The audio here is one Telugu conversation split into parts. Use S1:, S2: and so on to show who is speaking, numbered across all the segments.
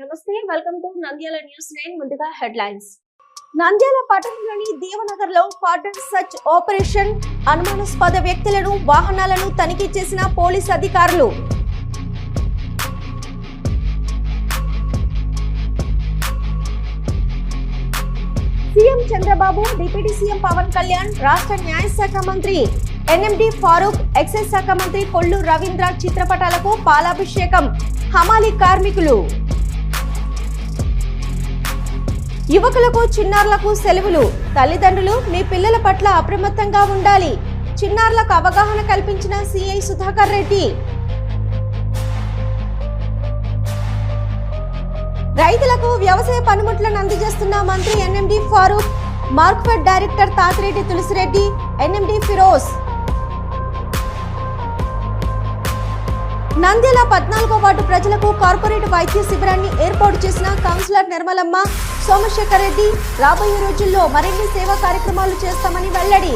S1: నమస్తే welcome to Nandyal news nine ముందుగా హెడ్లైన్స్ నంద్యాల పట్టణంలోని దేవనగర్లో పార్టన్ సర్చ్ ఆపరేషన్ అనుమానాస్పద వ్యక్తులను వాహనాలను తనిఖీ చేసిన పోలీస్ అధికారులు. CM Chandrababu deputy CM Pawan Kalyan రాష్ట్ర న్యాయశాఖ మంత్రి ఎన్ఎండి ఫారూక్ ఎక్సైజ్ శాఖ మంత్రి కొల్లు రవీంద్ర చిత్రపటాలకు పాలాభిషేకం. హమాలి కార్మికులు. యువకులకు చిన్నారులకు సెలవులు. తల్లిదండ్రులు మీ పిల్లల పట్ల అప్రమత్తంగా ఉండాలి. చిన్నారులకు అవగాహన కల్పించిన సిఐ సుధాకర్ రెడ్డి. రైతులకు వ్యవసాయ పనిముట్లను అందజేస్తున్న మంత్రి NMD Farooq Markfed director Tatireddy Tulasireddy NMD Firoz. Nandyal పద్నాలుగో వార్డు ప్రజలకు కార్పొరేట్ వైద్య శిబిరాన్ని ఏర్పాటు చేసిన కౌన్సిలర్ నిర్మలమ్మ సోమశేఖర్ రెడ్డి రాబోయే రోజుల్లో మరిన్ని సేవా కార్యక్రమాలు చేస్తామని వెల్లడి.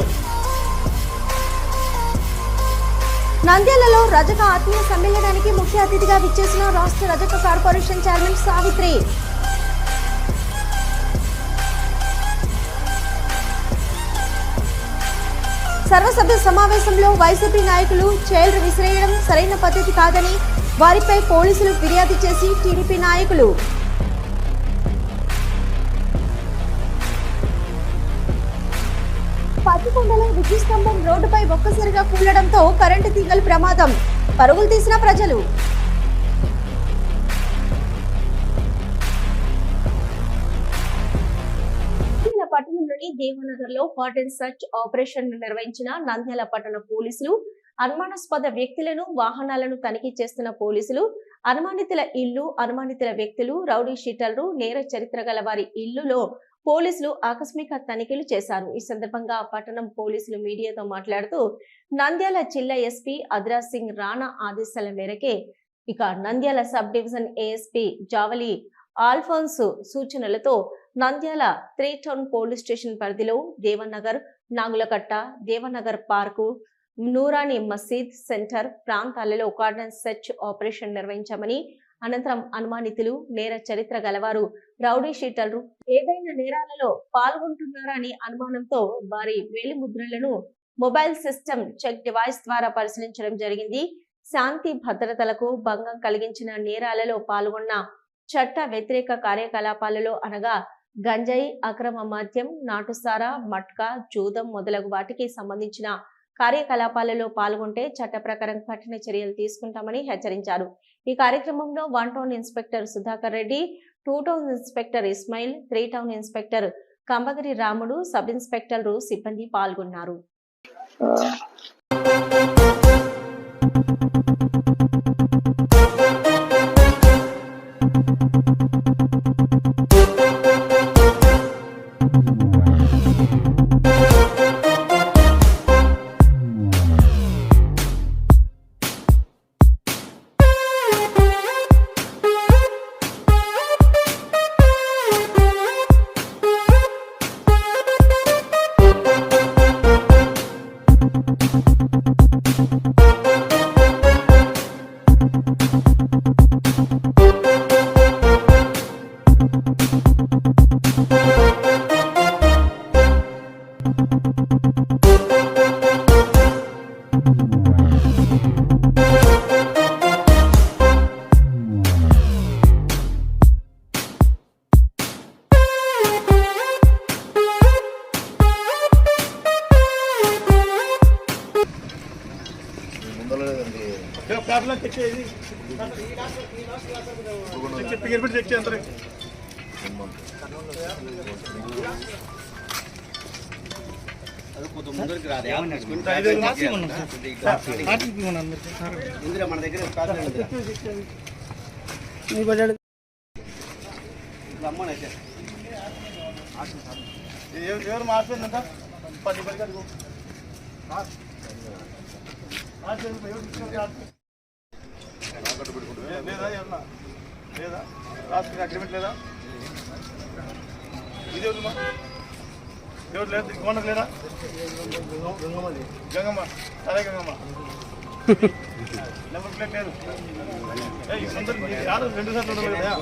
S1: నంద్యాలలో రజక ఆత్మీయ సమ్మేళనానికి ముఖ్య అతిథిగా విచ్చేసిన రాష్ట్ర రజక కార్పొరేషన్ చైర్మన్ సావిత్రి. సర్వసభ్య సమావేశంలో వైసీపీ నాయకులు చైల్డ్ విసిరేయడం సరైన పద్ధతి కాదని వారిపై పోలీసులు ఫిర్యాదు చేసి టీడీపీ నాయకులు పత్తికొండలో విద్యుత్ స్తంభం రోడ్డుపై ఒక్కసారిగా కూలడంతో కరెంటు తీగలు ప్రమాదం. పరుగులు తీసిన ప్రజలు. దేవనగర్లో హాట్ అండ్ సర్చ్ ఆపరేషన్ నిర్వహించిన నంద్యాల పట్టణ పోలీసులు అనుమానాస్పద వ్యక్తులను వాహనాలను తనిఖీ చేస్తున్న పోలీసులు అనుమానితుల ఇల్లు అనుమానితుల వ్యక్తులు రౌడీ షీటర్లు నేర చరిత్ర గల వారి ఇల్లులో పోలీసులు ఆకస్మిక తనిఖీలు చేశారు. ఈ సందర్భంగా పట్టణం పోలీసులు మీడియాతో మాట్లాడుతూ నంద్యాల జిల్లా ఎస్పీ అద్రాజ్ సింగ్ రాణా ఆదేశాల మేరకే ఇక Nandyal sub division ASP Javali Alphonse సూచనలతో Nandyal three town police station పరిధిలో దేవనగర్ నాగులకట్ట దేవనగర్ పార్కు నూరాని మసీద్ సెంటర్ ప్రాంతాలలో కార్డన్ సెర్చ్ ఆపరేషన్ నిర్వహించామని అనంతరం అనుమానితులు నేర చరిత్ర గలవారు రౌడీ షీటర్లు ఏదైనా నేరాలలో పాల్గొంటున్నారా అని అనుమానంతో వారి వేలి ముద్రలను మొబైల్ సిస్టమ్ చెక్ డివైస్ ద్వారా పరిశీలించడం జరిగింది. శాంతి భద్రతలకు భంగం కలిగించిన నేరాలలో పాల్గొన్న చట్ట వ్యతిరేక కార్యకలాపాలలో అనగా గంజాయి అక్రమ మద్యం నాటుసారా మట్కా జూదం మొదలగు వాటికి సంబంధించిన కార్యకలాపాలలో పాల్గొంటే చట్ట ప్రకారం కఠిన చర్యలు తీసుకుంటామని హెచ్చరించారు. ఈ కార్యక్రమంలో one town inspector Sudhakar Reddy two town inspector Ismail three town inspector Kambagiri Ramudu sub ఇన్స్పెక్టర్లు సిబ్బంది పాల్గొన్నారు.
S2: ప్లాట్లో చెక్
S3: మన దగ్గర అమ్మనైతే
S2: ఎవరు ఎవరు మార్చిందంట పది పది కడుగు లేదా ఏమన్నా లేదా? రాష్ట్ర అగ్రిమెంట్ లేదా? ఇది ఎవరు ఎవరు లేదు ఓనర్ లేదా గంగమ్మ. సరే గంగమ్మ. నెంబర్ ప్లేట్ లేదు. ఏయ్, రెండు సార్లు కదా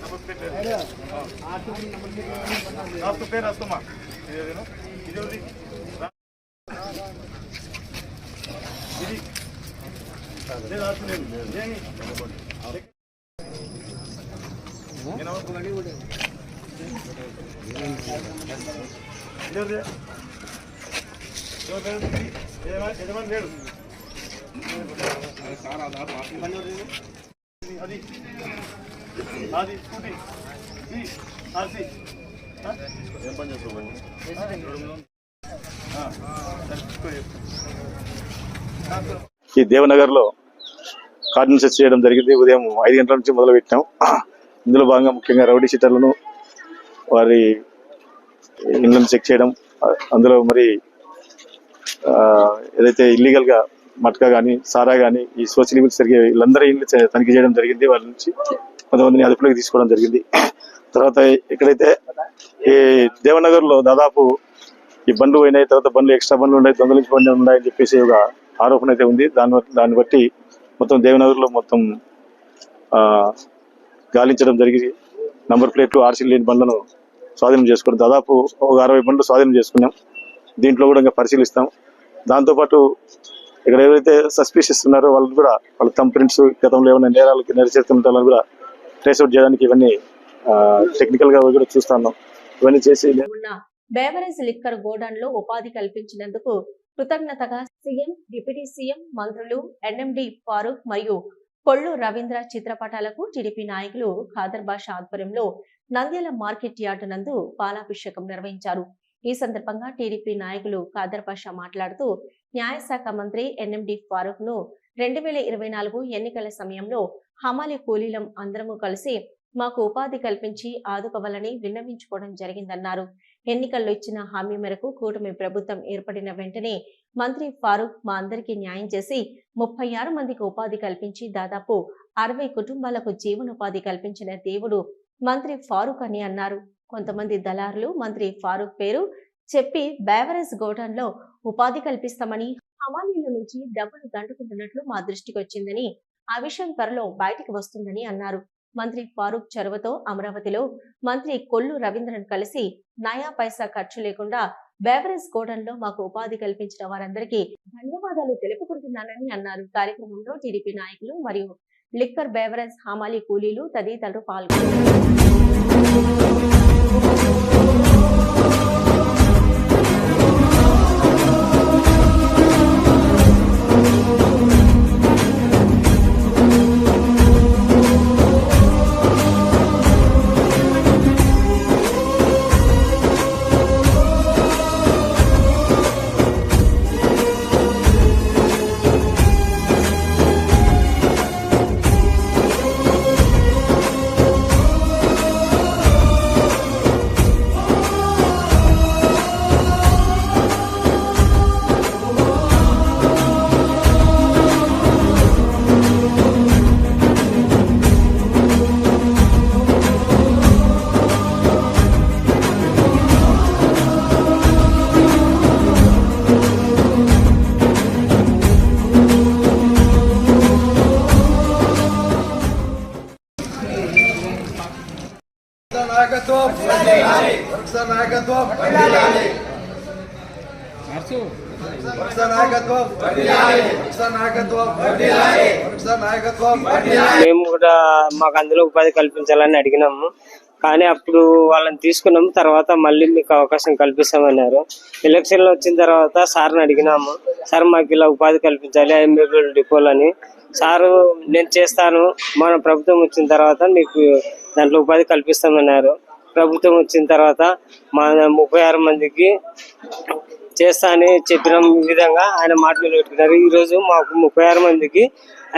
S2: నెంబర్ లేదు రాస్తూ పేరు రాస్తామా ఇదేనా ఇది ఇది లేదు రాస్తలేదు ఏమి అది అది స్కూటీ ఈ, ఆర్సీ ఏం పని చేస్తావు
S4: ఈ దేవనగర్లో కార్డును సెర్చ్ చేయడం జరిగింది. ఉదయం ఐదు గంటల నుంచి మొదలు పెట్టాం ఇందులో భాగంగా ముఖ్యంగా రౌడీ షీటర్లను వారి ఇళ్ళను చెక్ చేయడం అందులో మరి ఏదైతే ఇల్లీగల్గా మట్కా కానీ సారా కానీ ఈ సోషల్ లిమిట్స్ జరిగే వీళ్ళందరూ ఇల్లు తనిఖీ చేయడం జరిగింది. వాళ్ళ నుంచి కొంతమందిని అదుపులోకి తీసుకోవడం జరిగింది. తర్వాత ఎక్కడైతే ఈ దేవనగర్లో దాదాపు ఈ బండ్లు పోయినాయి తర్వాత బండ్లు ఎక్స్ట్రా బండ్లు ఉన్నాయి దొంగలించి బండ్లు ఉన్నాయని చెప్పేసి ఒక ఆరోపణ అయితే ఉంది. దాన్ని దాన్ని బట్టి మొత్తం దేవనగర్లో మొత్తం గాలించడం జరిగింది. నంబర్ ప్లేట్లు ఆర్సీ లేని బండ్లను స్వాధీనం చేసుకున్నాం. దాదాపు ఒక అరవై బండ్లు స్వాధీనం చేసుకున్నాం. దీంట్లో కూడా ఇంకా పరిశీలిస్తాం. దాంతోపాటు ఇక్కడ ఎవరైతే సస్పీషియస్ ఉన్నారో వాళ్ళు కూడా వాళ్ళ థమ్ ప్రింట్స్ గతంలో ఏమైనా నేరాలకి నెరచేస్తున్న కూడా ట్రేస్అవుట్ చేయడానికి ఇవన్నీ టెక్నికల్గా కూడా చూస్తాను ఇవన్నీ చేసి
S1: బేవరేజ్ లిక్కర్ గోడౌన్లో ఉపాధి కల్పించినందుకు కృతజ్ఞతగా సీఎం డిప్యూటీ సీఎం మంత్రులు ఎన్ఎండి ఫారూక్ మరియు కొల్లు రవీంద్ర చిత్రపటాలకు టీడీపీ నాయకులు ఖాదర్ బాషా ఆధ్వర్యంలో నంద్యాల మార్కెట్ యార్డు నందు పాలాభిషేకం నిర్వహించారు. ఈ సందర్భంగా టీడీపీ నాయకులు ఖాదర్ పాషా మాట్లాడుతూ న్యాయశాఖ మంత్రి ఎన్ఎండి ఫారూక్ను రెండు వేల ఇరవై నాలుగు ఎన్నికల సమయంలో హమాలి కూలీలం అందరము కలిసి మాకు ఉపాధి కల్పించి ఆదుకోవాలని విన్నవించుకోవడం జరిగిందన్నారు. ఎన్నికల్లో ఇచ్చిన హామీ మేరకు కూటమి ప్రభుత్వం ఏర్పడిన వెంటనే మంత్రి ఫారూక్ మా అందరికీ న్యాయం చేసి ముప్పై ఆరు మందికి ఉపాధి కల్పించి దాదాపు అరవై కుటుంబాలకు జీవనోపాధి కల్పించిన దేవుడు మంత్రి ఫారూక్ అని అన్నారు. కొంతమంది దళారులు మంత్రి ఫారూక్ పేరు చెప్పి బేవరేజ్ గోడౌన్లో ఉపాధి కల్పిస్తామని హమాలీల నుంచి డబ్బులు దండుకుంటున్నట్లు మా దృష్టికి వచ్చిందని ఆ విషయం త్వరలో బయటికి వస్తుందని అన్నారు. మంత్రి ఫారూక్ చొరవతో అమరావతిలో మంత్రి కొల్లు రవీంద్రన్ కలిసి నయా పైసా ఖర్చు లేకుండా బేవరేజ్ గోడౌన్లో మాకు ఉపాధి కల్పించిన వారందరికీ ధన్యవాదాలు తెలుపుకుంటున్నానని అన్నారు. కార్యక్రమంలో టీడీపీ నాయకులు మరియు లిక్కర్ బేవరేజ్ హామాలి కూలీలు తదితరులు పాల్గొన్నారు.
S3: వరుస నాయకత్వం వరుస నాయకత్వం వరుస నాయకత్వం వరుస నాయకత్వం
S5: మేము కూడా మాకు అందులో ఉపాధి కల్పించాలని అడిగినాము. కానీ అప్పుడు వాళ్ళని తీసుకున్నాము. తర్వాత మళ్ళీ మీకు అవకాశం కల్పిస్తామన్నారు. ఎలక్షన్లు వచ్చిన తర్వాత సార్ని అడిగినాము. సార్ మాకు ఇలా ఉపాధి కల్పించాలి. ఎంబీబీఎల్ డిపోలని సారు నేను చేస్తాను. మన ప్రభుత్వం వచ్చిన తర్వాత మీకు దాంట్లో ఉపాధి కల్పిస్తామన్నారు. ప్రభుత్వం వచ్చిన తర్వాత మా ముప్పై ఆరు మందికి చేస్తా అని చెప్పిన విధంగా ఆయన మాటలు పెట్టుకున్నారు. ఈ రోజు మాకు ముప్పై ఆరు మందికి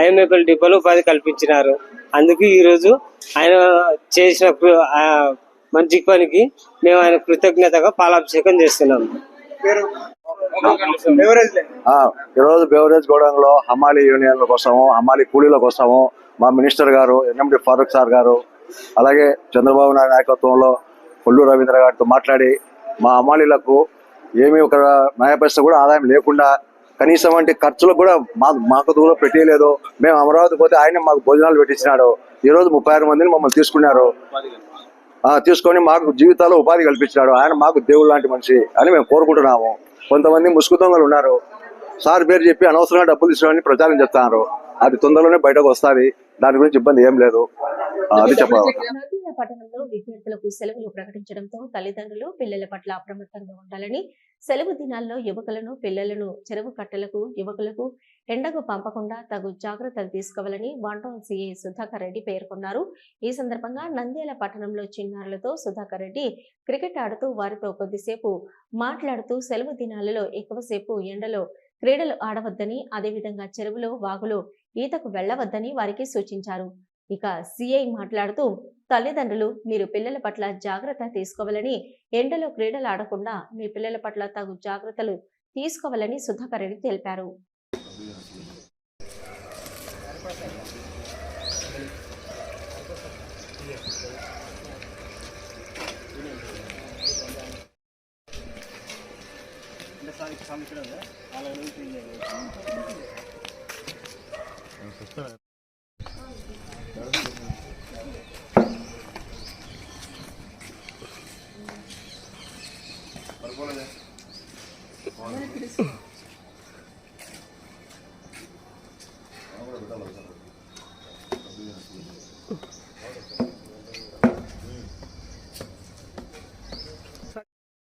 S5: ఐఎంఏపీఎల్ డిపోలు ఉపాధి కల్పించినారు. అందుకు ఈ రోజు ఆయన చేసిన మంచి పనికి మేము ఆయన కృతజ్ఞతగా పాలాభిషేకం చేస్తున్నాము
S3: ఈరోజు బెవరేజ్ గోడౌన్లో హమాలి యూనియన్ల కోసము హమాలి కూలీల కోసము మా మినిస్టర్ గారు ఎన్ఎండి ఫారూక్ సార్ గారు అలాగే చంద్రబాబు నాయుడు నాయకత్వంలో కొల్లు రవీంద్ర గారితో మాట్లాడి మా హమాలీలకు ఏమీ ఒక న్యాయ కూడా ఆదాయం లేకుండా కనీసం వంటి ఖర్చులకు కూడా మా మాకు దూరం పెట్టేయలేదు. మేము అమరావతి పోతే ఆయన మాకు భోజనాలు పెట్టించినాడు. ఈ రోజు ముప్పై ఆరు మందిని మమ్మల్ని తీసుకున్నారు. తీసుకొని మాకు జీవితాల్లో ఉపాధి కల్పించినాడు. ఆయన మాకు దేవుడు లాంటి మనిషి అని మేము కోరుకుంటున్నాము. కొంతమంది ముసుగు దొంగలు ఉన్నారు. సార్ పేరు చెప్పి అనవసరంగా డబ్బులు తీసుకోవాలని ప్రచారం చెప్తున్నారు అది తొందరలోనే బయటకు వస్తుంది. దాని గురించి ఇబ్బంది ఏం లేదు. అది చెప్పాలి.
S1: పట్టణంలో విద్యార్థులకు సెలవులు ప్రకటించడంతో తల్లిదండ్రులు పిల్లల పట్ల అప్రమత్తంగా ఉండాలని సెలవు దినాల్లో యువకులను పిల్లలను చెరువు కట్టలకు యువకులకు ఎండకు పంపకుండా తగు జాగ్రత్తలు తీసుకోవాలని వాంటోన్ సీఏ సుధాకర్ రెడ్డి పేర్కొన్నారు. ఈ సందర్భంగా నంద్యాల పట్టణంలో చిన్నారులతో సుధాకర్ రెడ్డి క్రికెట్ ఆడుతూ వారితో కొద్దిసేపు మాట్లాడుతూ సెలవు దినాలలో ఎక్కువసేపు ఎండలో క్రీడలు ఆడవద్దని అదేవిధంగా చెరువులో వాగులో ఈతకు వెళ్ళవద్దని వారికి సూచించారు. ఇక సిఐ మాట్లాడుతూ తల్లిదండ్రులు మీరు పిల్లల పట్ల జాగ్రత్త తీసుకోవాలని ఎండలో క్రీడలు ఆడకుండా మీ పిల్లల పట్ల తగు జాగ్రత్తలు తీసుకోవాలని సుధాకర్ రెడ్డి తెలిపారు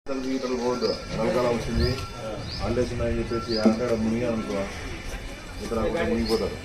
S2: గీతలు పోవద్దు వచ్చింది హాలిడేస్ చెప్పేసి అక్కడ మునిగా అనుకో ఇక్కడ మునిగిపోతారు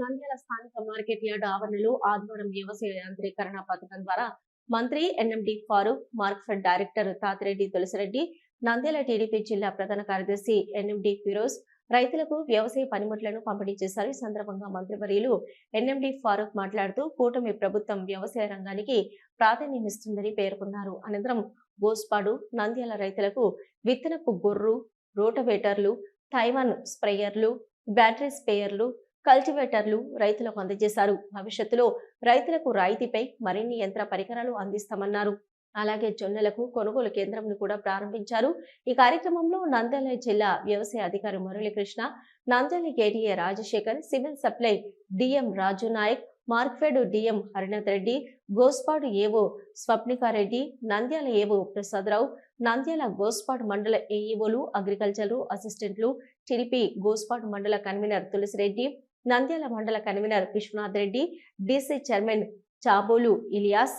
S1: నంద్యాల స్థానిక మార్కెట్ యార్డ్ ఆవరణలో ఆదివారం వ్యవసాయ యాంత్రీకరణ పథకం ద్వారా మంత్రి NMD Farooq Markfed director Tatireddy Tulasireddy Nandyal TDP జిల్లా ప్రధాన కార్యదర్శి ఎన్ఎండి ఫిరోజ్ రైతులకు వ్యవసాయ పనిముట్లను పంపిణీ చేశారు. ఈ సందర్భంగా మంత్రివర్యులు ఎన్ఎండి ఫారూక్ మాట్లాడుతూ కూటమి ప్రభుత్వం వ్యవసాయ రంగానికి ప్రాధాన్యమిస్తుందని పేర్కొన్నారు. అనంతరం గోస్పాడు నంద్యాల రైతులకు విత్తనపు గొర్రు రోటవేటర్లు తైవాన్ స్ప్రేయర్లు బ్యాటరీ స్ప్రేయర్లు కల్టివేటర్లు రైతులకు అందజేశారు. భవిష్యత్తులో రైతులకు రాయితీపై మరిన్ని యంత్ర పరికరాలు అందిస్తామన్నారు. అలాగే జొన్నలకు కొనుగోలు కేంద్రంను కూడా ప్రారంభించారు. ఈ కార్యక్రమంలో నంద్యాల జిల్లా వ్యవసాయ అధికారి Muralikrishna Nandyal KDA Rajasekhar civil supply DM Raju Nayak Markfed DM Harinath Reddy Gospadu AO Swapnikareddy Nandyal AO Prasadarao Nandyal Gospadu మండల ఏఈఓలు అగ్రికల్చర్ అసిస్టెంట్లు టిడిపి గోస్పాడు మండల కన్వీనర్ తులసిరెడ్డి నంద్యాల మండల convener Viswanath Reddy DC chairman Chabolu Ilias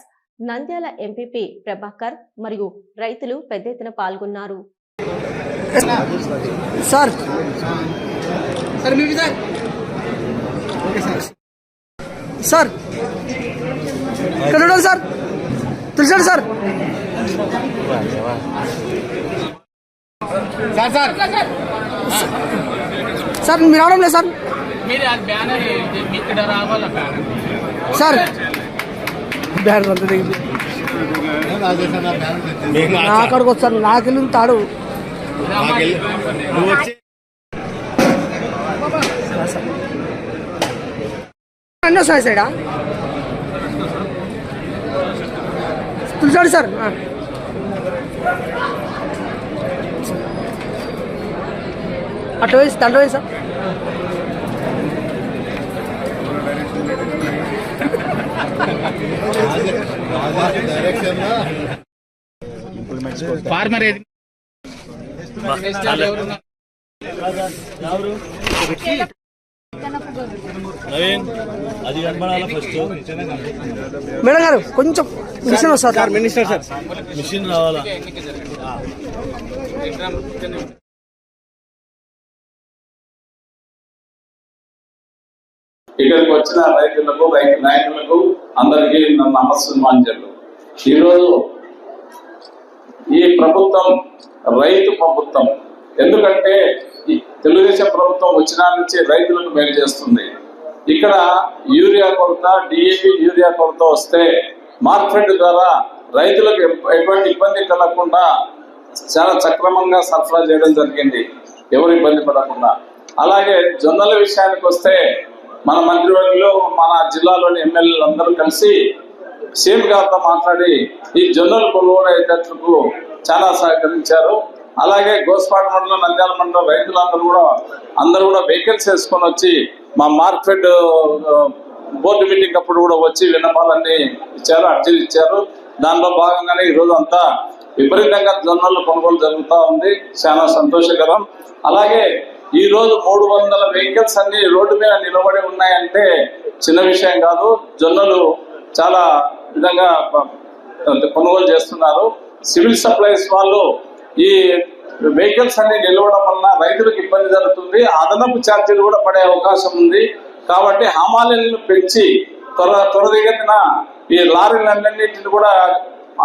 S1: Nandyal MPP Prabhakar మరియు రైతులు పెద్ద ఎత్తున పాల్గొన్నారు.
S6: Sir. Sir sir. Sir. Sir. తెలుసండి సార్. Sir sir. సార్ మీరు రావడం లేదు సార్.
S7: మీరు అది బ్యానర్ ఇక్కడ రావాల బ్యానర్?
S6: సార్. బ్యానర్ అంత దిగింది నా అక్కడికి వస్తాను వెళ్ళిన తాడు. అన్నీ వస్తాయి సైడా? తులసాడు సార్ అటు వేసి తండ్రి వేసి
S7: ఫార్మర్ ఏది?
S6: మేడం గారు కొంచెం మిషన్ వస్తుంది. Sir
S2: minister sir. మిషన్ రావాలా?
S8: ఇక్కడికి వచ్చిన రైతులకు రైతు నాయకులకు అందరికీ నన్ను నమస్సుమాంజలు. ఈరోజు ఈ ప్రభుత్వం రైతు ప్రభుత్వం ఎందుకంటే ఈ తెలుగుదేశం ప్రభుత్వం వచ్చిన నుంచి రైతులకు మేలు చేస్తుంది. ఇక్కడ యూరియా కొరత డిఏపి యూరియా కొరత వస్తే మార్కెట్ ద్వారా రైతులకు ఎటువంటి ఇబ్బంది కలగకుండా చాలా సక్రమంగా సరఫరా చేయడం జరిగింది. ఎవరు ఇబ్బంది పడకుండా. అలాగే జొన్నల విషయానికి వస్తే మన మంత్రివర్గంలో మన జిల్లాలోని ఎమ్మెల్యేలు అందరూ కలిసి సీఎం గారితో మాట్లాడి ఈ జొన్నలు కొనుగోలు అయ్యేటట్లు చాలా సహకరించారు. అలాగే గోస్పాట మండలం నంద్యాల మండలం రైతులందరూ కూడా అందరూ కూడా వెహికల్స్ వేసుకొని వచ్చి మా మార్కెట్ బోర్డు మీటింగ్ అప్పుడు కూడా వచ్చి విన్నపాలన్నీ ఇచ్చారు అర్జీలు ఇచ్చారు. దానిలో భాగంగానే ఈ రోజు అంతా విపరీతంగా జొన్నలు కొనుగోలు జరుగుతూ ఉంది. చాలా సంతోషకరం. అలాగే ఈ రోజు మూడు వందల వెహికల్స్ అన్ని రోడ్డు మీద నిలబడి ఉన్నాయంటే చిన్న విషయం కాదు. జొన్నలు చాలా విధంగా కొనుగోలు చేస్తున్నారు. సివిల్ సప్లైస్ వాళ్ళు ఈ వెహికల్స్ అన్ని నిలవడం వలన రైతులకు ఇబ్బంది జరుగుతుంది. అదనపు ఛార్జీలు కూడా పడే అవకాశం ఉంది. కాబట్టి హమాలీలను పెంచి త్వర త్వరదిగతిన ఈ లారీలన్నింటిని కూడా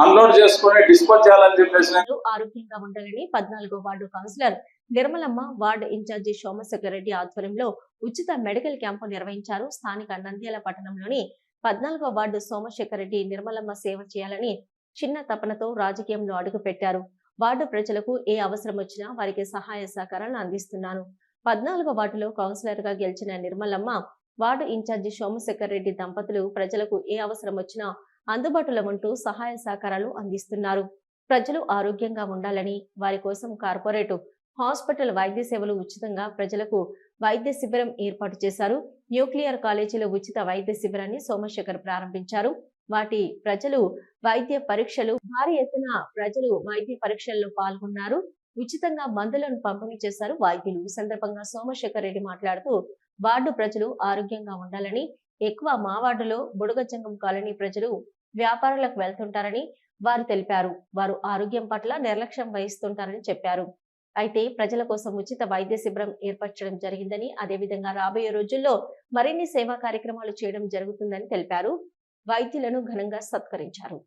S8: అన్లోడ్ చేసుకొని డిస్పోజ్ చేయాలని చెప్పేసి
S1: ఆరోగ్యంగా ఉండాలని పద్నాలుగో ward councillor Nirmalamma ward incharge Somasekhar Reddy ఆధ్వర్యంలో ఉచిత మెడికల్ క్యాంపు నిర్వహించారు. స్థానిక నంద్యాల పట్టణంలోని పద్నాలుగో వార్డు సోమశేఖర్ రెడ్డి నిర్మలమ్మ సేవ చేయాలని చిన్న తపనతో రాజకీయంలో అడుగుపెట్టారు. వార్డు ప్రజలకు ఏ అవసరం వచ్చినా వారికి సహాయ సహకారాలను అందిస్తున్నాను. పద్నాలుగో వార్డులో కౌన్సిలర్గా గెలిచిన నిర్మలమ్మ వార్డు ఇన్ఛార్జి సోమశేఖర్ రెడ్డి దంపతులు ప్రజలకు ఏ అవసరం వచ్చినా అందుబాటులో ఉంటూ సహాయ సహకారాలు అందిస్తున్నారు. ప్రజలు ఆరోగ్యంగా ఉండాలని వారి కోసం కార్పొరేట్ హాస్పిటల్ వైద్య సేవలు ఉచితంగా ప్రజలకు వైద్య శిబిరం ఏర్పాటు చేశారు. న్యూక్లియర్ కాలేజీలో ఉచిత వైద్య శిబిరాన్ని సోమశేఖర్ ప్రారంభించారు. వాటి ప్రజలు వైద్య పరీక్షలు భారీ ఎత్తున ప్రజలు వైద్య పరీక్షల్లో పాల్గొన్నారు. ఉచితంగా మందులను పంపిణీ చేశారు వైద్యులు. ఈ సందర్భంగా సోమశేఖర్ రెడ్డి మాట్లాడుతూ వార్డు ప్రజలు ఆరోగ్యంగా ఉండాలని ఎక్కువ మా వార్డులో బుడగజంగం కాలనీ ప్రజలు వ్యాపారాలకు వెళ్తుంటారని వారు తెలిపారు. వారు ఆరోగ్యం పట్ల నిర్లక్ష్యం వహిస్తుంటారని చెప్పారు. అయితే ప్రజల కోసం ఉచిత వైద్య శిబిరం ఏర్పరచడం జరిగిందని అదేవిధంగా రాబోయే రోజుల్లో మరిన్ని సేవా కార్యక్రమాలు చేయడం జరుగుతుందని తెలిపారు. వైద్యులను ఘనంగా సత్కరించారు.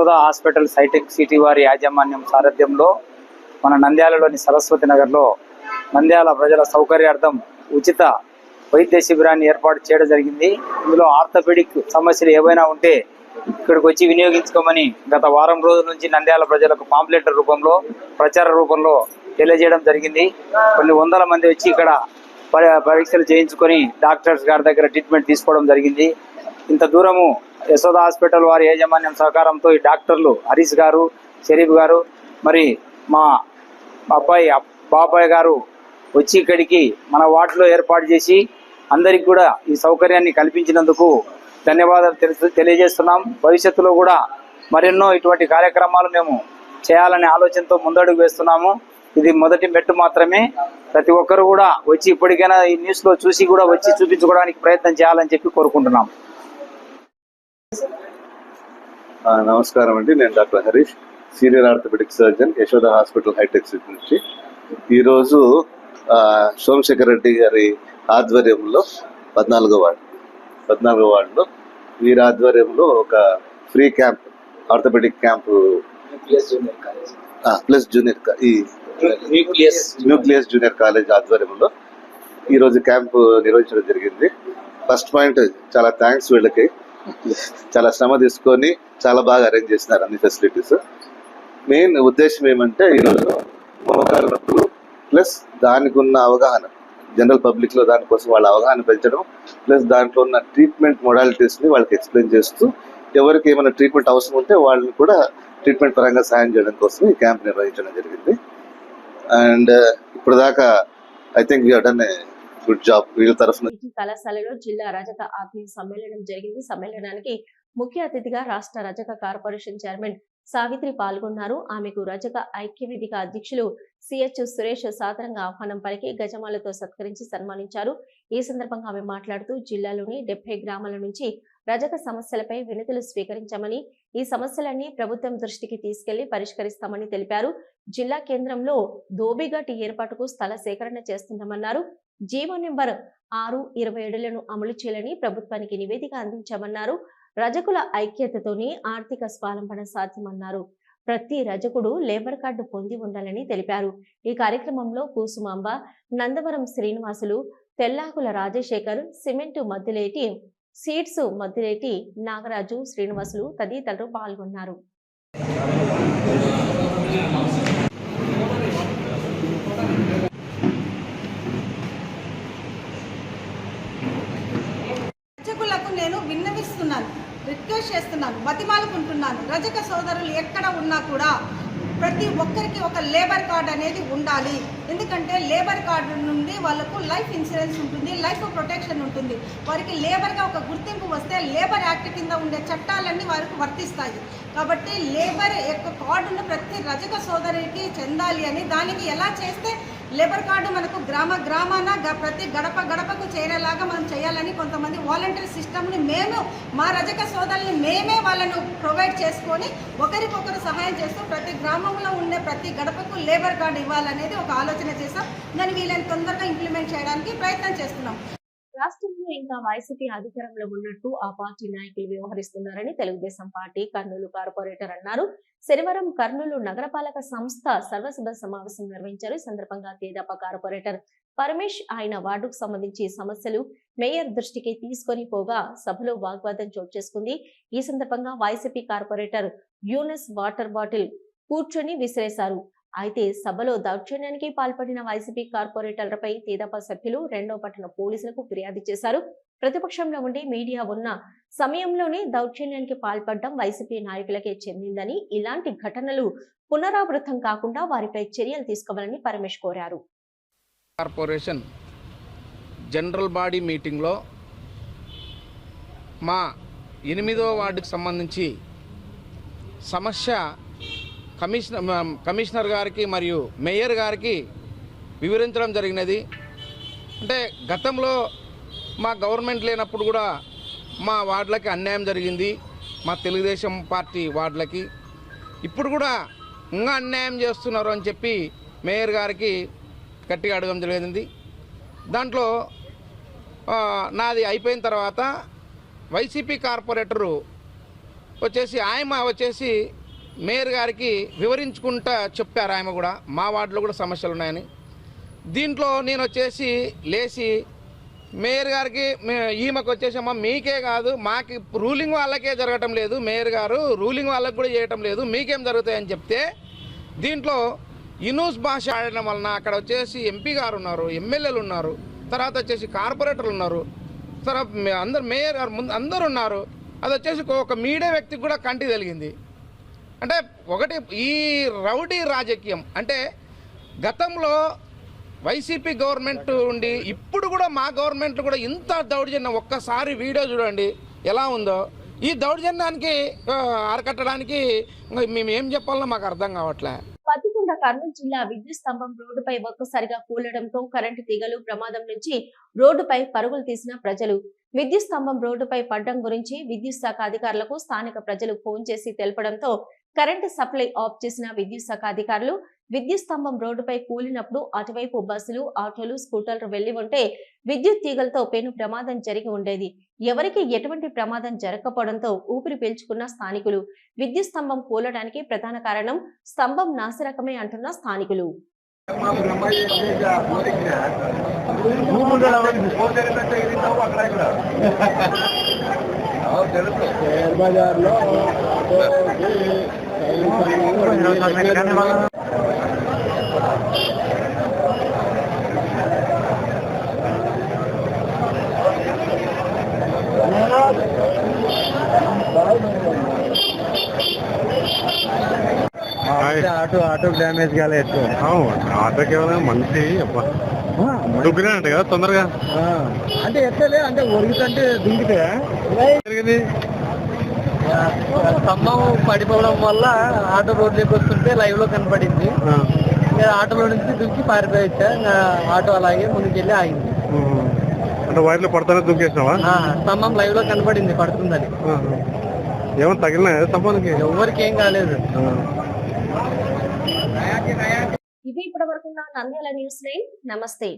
S9: యశోద హాస్పిటల్ సైటెక్ సిటీ వారి యాజమాన్యం సారథ్యంలో మన నంద్యాలలోని సరస్వతి నగర్లో నంద్యాల ప్రజల సౌకర్యార్థం ఉచిత వైద్య శిబిరాన్ని ఏర్పాటు చేయడం జరిగింది. ఇందులో ఆర్థోపెడిక్ సమస్యలు ఏవైనా ఉంటే ఇక్కడికి వచ్చి వినియోగించుకోమని గత వారం రోజుల నుంచి నంద్యాల ప్రజలకు పాంప్లెట్ రూపంలో ప్రచార రూపంలో తెలియజేయడం జరిగింది. కొన్ని వందల మంది వచ్చి ఇక్కడ పరీక్షలు చేయించుకొని డాక్టర్స్ గారి దగ్గర ట్రీట్మెంట్ తీసుకోవడం జరిగింది. ఇంత దూరము యశోద హాస్పిటల్ వారి యాజమాన్యం సహకారంతో ఈ డాక్టర్లు హరీష్ గారు షరీఫ్ గారు మరి మా అబ్బాయి బాబాయ్ గారు వచ్చి ఇక్కడికి మన వార్డులో ఏర్పాటు చేసి అందరికి కూడా ఈ సౌకర్యాన్ని కల్పించినందుకు ధన్యవాదాలు తెలుసు తెలియజేస్తున్నాం. భవిష్యత్తులో కూడా మరెన్నో ఇటువంటి కార్యక్రమాలు మేము చేయాలనే ఆలోచనతో ముందడుగు వేస్తున్నాము. ఇది మొదటి మెట్టు మాత్రమే. ప్రతి ఒక్కరు కూడా వచ్చి ఇప్పటికైనా ఈ న్యూస్లో చూసి కూడా వచ్చి చూపించుకోవడానికి ప్రయత్నం చేయాలని చెప్పి కోరుకుంటున్నాం.
S3: నమస్కారం అండి. నేను doctor Harish senior orthopaedic surgeon Yashoda hospital Hitech city నుంచి. ఈరోజు సోమశేఖర్ రెడ్డి గారి ఆధ్వర్యంలో పద్నాలుగో వార్డు పద్నాలుగో వార్డులో వీరి ఆధ్వర్యంలో ఒక free camp orthopaedic camp plus junior ఈ న్యూక్లియస్ జూనియర్ కాలేజ్ ఆధ్వర్యంలో
S10: ఈరోజు క్యాంప్ నిర్వహించడం జరిగింది. ఫస్ట్ పాయింట్ చాలా థ్యాంక్స్ వీళ్ళకి. చాలా శ్రమ తీసుకొని చాలా బాగా అరేంజ్ చేసినారు అన్ని ఫెసిలిటీస్ మెయిన్ ఉద్దేశం ఏమంటే ఈరోజు మోకాలు నొప్పులు ప్లస్ దానికి ఉన్న అవగాహన. జనరల్ పబ్లిక్లో దానికోసం వాళ్ళ అవగాహన పెంచడం ప్లస్ దాంట్లో ఉన్న ట్రీట్మెంట్ మొడాలిటీస్ని వాళ్ళకి ఎక్స్ప్లెయిన్ చేస్తూ ఎవరికి ఏమైనా ట్రీట్మెంట్ అవసరం ఉంటే వాళ్ళని కూడా ట్రీట్మెంట్ పరంగా సాయం చేయడం కోసం ఈ క్యాంప్ నిర్వహించడం జరిగింది. అండ్ ఇప్పుడు దాకా I think we done good job వీళ్ళ తరఫున.
S1: కళాశాలలో జిల్లా రజక ఆత్మీయ సమ్మేళనం జరిగింది. సమ్మేళనానికి ముఖ్య అతిథిగా రాష్ట్ర రజక కార్పొరేషన్ చైర్మన్ సావిత్రి పాల్గొన్నారు. ఆమెకు రజక ఐక్య వేదిక అధ్యక్షులు సిహెచ్ సురేష్ సాదరంగా ఆహ్వానం పలికి గజమాలతో సత్కరించి సన్మానించారు. ఈ సందర్భంగా ఆమె మాట్లాడుతూ జిల్లాలోని డెబ్బై గ్రామాల నుంచి రజక సమస్యలపై వినతులు స్వీకరించామని ఈ సమస్యలన్నీ ప్రభుత్వం దృష్టికి తీసుకెళ్ళి పరిష్కరిస్తామని తెలిపారు. జిల్లా కేంద్రంలో ధోబిఘట్ ఏర్పాటుకు స్థల సేకరణ చేస్తున్నామన్నారు. జీవో నెంబర్ ఆరు ఇరవై ఏడులను అమలు చేయాలని ప్రభుత్వానికి నివేదిక అందించామన్నారు. రజకుల ఐక్యతతోనే ఆర్థిక స్వాలంబన సాధ్యమన్నారు. ప్రతి రజకుడు లేబర్ కార్డు పొంది ఉండాలని తెలిపారు. ఈ కార్యక్రమంలో కూసుమాంబ నందవరం శ్రీనివాసులు తెల్లాకుల రాజశేఖర్ సిమెంటు మద్దులేటి సీడ్స్ మద్దిలేటి నాగరాజు శ్రీనివాసులు తదితరులు పాల్గొన్నారు.
S11: నేను విన్నవిస్తున్నాను రిక్వెస్ట్ చేస్తున్నాను బతిమాలుకుంటున్నాను. రజక సోదరులు ఎక్కడ ఉన్నా కూడా ప్రతి ఒక్కరికి ఒక లేబర్ కార్డ్ అనేది ఉండాలి. ఎందుకంటే లేబర్ కార్డు నుండి వాళ్ళకు లైఫ్ ఇన్సూరెన్స్ ఉంటుంది లైఫ్ ప్రొటెక్షన్ ఉంటుంది. వారికి లేబర్గా ఒక గుర్తింపు వస్తే లేబర్ యాక్ట్ కింద ఉండే చట్టాలన్నీ వారికి వర్తిస్తాయి. కాబట్టి లేబర్ యొక్క కార్డును ప్రతి రజక సోదరికి చెందాలి అని దానికి ఎలా చేస్తే లేబర్ కార్డు మనకు గ్రామ గ్రామాన గ- ప్రతి గడప గడపకు చేరేలాగా మనం చేయాలని కొంతమంది వాలంటీర్ సిస్టమ్ని మేము మా రజక సోదరుల్ని మేమే వాళ్ళను ప్రొవైడ్ చేసుకొని ఒకరికొకరు సహాయం చేస్తూ ప్రతి గ్రామంలో ఉండే ప్రతి గడపకు లేబర్ కార్డు ఇవ్వాలనేది ఒక ఆలోచన చేస్తాం దాన్ని వీళ్ళని తొందరగా ఇంప్లిమెంట్ చేయడానికి ప్రయత్నం చేస్తున్నాం.
S1: రాష్ట్రంలో ఇంకా వైసీపీ అధికారంలో ఉన్నట్టు ఆ పార్టీ నాయకులు వ్యవహరిస్తున్నారని తెలుగుదేశం పార్టీ కర్నూలు కార్పొరేటర్ అన్నారు. శనివారం కర్నూలు నగరపాలక సంస్థ సర్వసభ సమావేశం నిర్వహించారు. ఈ సందర్భంగా తేదప కార్పొరేటర్ పరమేష్ ఆయన వార్డుకు సంబంధించి సమస్యలు మేయర్ దృష్టికి తీసుకొని పోగా సభలో వాగ్వాదం చోటు చేసుకుంది. ఈ సందర్భంగా YCP corporator Yunus water bottle కూర్చొని విసిరేశారు. అయితే సభలో దౌర్జన్యానికి పాల్పడిన వైసీపీ కార్పొరేటర్లపై తేదప సభ్యులు రెండో పట్టణ పోలీసులకు ఫిర్యాదు చేశారు. ప్రతిపక్షంలో ఉండి మీడియా ఉన్న సమయంలోనే దౌర్జన్యానికి పాల్పడడం వైసీపీ నాయకులకే చెందిందని ఇలాంటి ఘటనలు పునరావృతం కాకుండా వారిపై చర్యలు తీసుకోవాలని పరమేష్ కోరారు.
S7: కార్పొరేషన్ జనరల్ బాడీ మీటింగ్లో మా ఎనిమిదో వార్డుకు సంబంధించి సమస్య కమిషనర్ కమిషనర్ గారికి మరియు మేయర్ గారికి వివరించడం జరిగినది. అంటే గతంలో మా గవర్నమెంట్ లేనప్పుడు కూడా మా వార్డులకి అన్యాయం జరిగింది. మా తెలుగుదేశం పార్టీ వార్డులకి. ఇప్పుడు కూడా ఇంకా అన్యాయం చేస్తున్నారు అని చెప్పి మేయర్ గారికి గట్టిగా అడగడం జరిగింది. దాంట్లో నాది అయిపోయిన తర్వాత వైసీపీ కార్పొరేటరు వచ్చేసి ఆయమ వచ్చేసి మేయర్ గారికి వివరించుకుంటా చెప్పారు ఆమె కూడా. మా వార్డులో కూడా సమస్యలు ఉన్నాయని. దీంట్లో నేను వచ్చేసి లేచి మేయర్ గారికి మే- ఈమెకు వచ్చేసమ్మా మీకే కాదు మాకి రూలింగ్ వాళ్ళకే జరగటం లేదు. మేయర్ గారు రూలింగ్ వాళ్ళకి కూడా చేయటం లేదు. మీకేం జరుగుతాయని చెప్తే దీంట్లో ఇనూస్ భాష ఆడడం వలన అక్కడ వచ్చేసి ఎంపీ గారు ఉన్నారు ఎమ్మెల్యేలు ఉన్నారు తర్వాత వచ్చేసి కార్పొరేటర్లు ఉన్నారు తర్వాత అందరు మేయర్ గారు ముందు అందరు ఉన్నారు. అది వచ్చేసి ఒక మీడియా వ్యక్తికి కూడా కంటి తెలిగింది అంటే ఒకటి ఈ రౌడీ రాజకీయం అంటే గతంలో వైసీపీ గవర్నమెంట్ ఉండి ఇప్పుడు కూడా మా గవర్నమెంట్ కూడా ఇంత దౌర్జన్యం ఒక్కసారి వీడియో చూడండి ఎలా ఉందో. ఈ దౌర్జన్యానికి అరకట్టడానికి అరికట్టడానికి మేము ఏం చెప్పాలో మాకు అర్థం కావట్లే.
S1: పత్తికొండ కర్నూలు జిల్లా విద్యుత్ స్తంభం రోడ్డుపై ఒక్కసారిగా కూలడంతో కరెంటు తీగలు ప్రమాదం నుంచి రోడ్డుపై పరుగులు తీసిన ప్రజలు. విద్యుత్ స్తంభం రోడ్డుపై పడ్డం గురించి విద్యుత్ శాఖ అధికారులకు స్థానిక ప్రజలు ఫోన్ చేసి తెలపడంతో కరెంటు సప్లై ఆఫ్ చేసిన విద్యుత్ శాఖ అధికారులు విద్యుత్ స్తంభం రోడ్డుపై కూలినప్పుడు అటువైపు బస్సులు ఆటోలు స్కూటర్లు వెళ్ళి ఉంటే విద్యుత్ తీగలతో పెను ప్రమాదం జరిగి ఉండేది. ఎవరికి ఎటువంటి ప్రమాదం జరగకపోవడంతో ఊపిరి పీల్చుకున్న స్థానికులు విద్యుత్ స్తంభం కూలడానికి ప్రధాన కారణం స్తంభం నాసిరకమే అంటున్న స్థానికులు.
S12: ఆటో ఆటో డ్యామేజ్ కాలేదు ఆటోకి ఏమైనా మనిషి దుగ్గినానంట కదా తొందరగా. అంటే ఎట్లలే అంటే ఒరుగుతంటే దుంగితే జరిగింది?
S6: స్తంభం పడిపోవడం వల్ల ఆటో రోడ్లోకి వస్తుంటే లైవ్లో కనపడింది. ఆటోలో నుంచి దుక్కి పారిపోయచ్చా ఆటో అలాగే ముందుకెళ్ళి ఆగింది.
S12: అంటే వైర్లు పడతానే దుంకేసినావా
S6: ఆ, స్తంభం లైవ్లో కనపడింది పడుతుందని.
S12: ఏమైనా తగిలినా స్తంభానికి
S6: ఎవరికి ఏం కాలేదు.
S1: ఇవి ఇప్పటి వరకు నంద్యాల న్యూస్ నైన్ నమస్తే.